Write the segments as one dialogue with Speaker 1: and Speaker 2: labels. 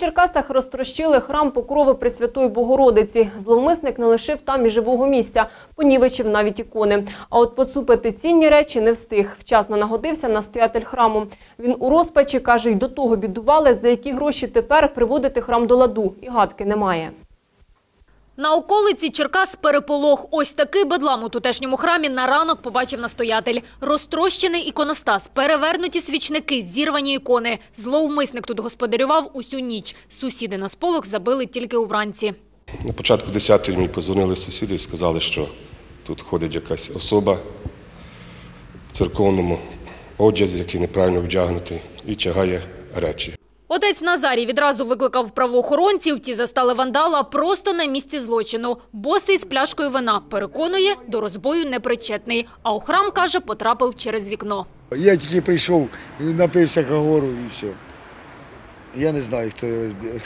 Speaker 1: Черкасах розтрощили храм Покрови Пресвятої Богородиці. Зловмисник не лишив там і живого місця, понівечив навіть ікони. А от поцупити цінні речі не встиг. Вчасно нагодився настоятель храму. Він у розпачі, каже, й до того бідували, за які гроші тепер приводити храм до ладу. І гадки немає.
Speaker 2: На околиці Черкас переполох. Ось такий бедлам у тутешньому храмі на ранок побачив настоятель. Розтрощений іконостас, перевернуті свічники, зірвані ікони. Зловмисник тут господарював усю ніч. Сусіди на сполох забили тільки увранці.
Speaker 3: На початку 10-ї мені позвонили сусіди і сказали, що тут ходить якась особа в церковному одязі, який неправильно вдягнутий, і тягає речі.
Speaker 2: Отець Назарій відразу викликав правоохоронців. Ті застали вандала просто на місці злочину. Босий з пляшкою вина переконує, до розбою непричетний. А у храм, каже, потрапив через вікно.
Speaker 4: Я тільки прийшов, напився кагору і все. Я не знаю, хто.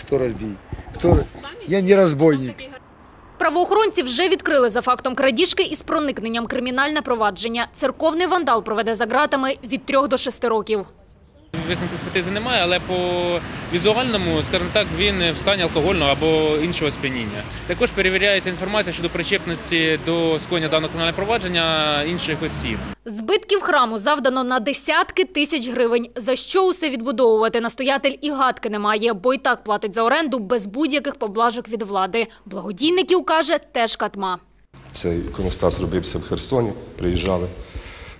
Speaker 4: Хто розбій. Хто... Я не розбойник.
Speaker 2: Правоохоронці вже відкрили за фактом крадіжки із проникненням кримінальне провадження. Церковний вандал проведе за ґратами від трьох до шести років.
Speaker 5: Висновку експертизи немає, але по візуальному, скажімо так, він в стані алкогольного або іншого сп'яніння. Також перевіряється інформація щодо причепності до скоєння даного кримінального провадження інших осіб.
Speaker 2: Збитків храму завдано на десятки тисяч гривень. За що усе відбудовувати настоятель і гадки немає, бо й так платить за оренду без будь-яких поблажок від влади. Благодійників, каже, теж катма.
Speaker 3: Цей іконостас робився в Херсоні, приїжджали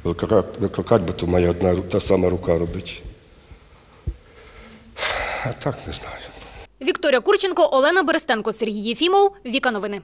Speaker 3: викликати, бо то моя одна та сама рука робить. Так не знаю.
Speaker 2: Вікторія Курченко, Олена Берестенко, Сергій Єфімов. Віка новини.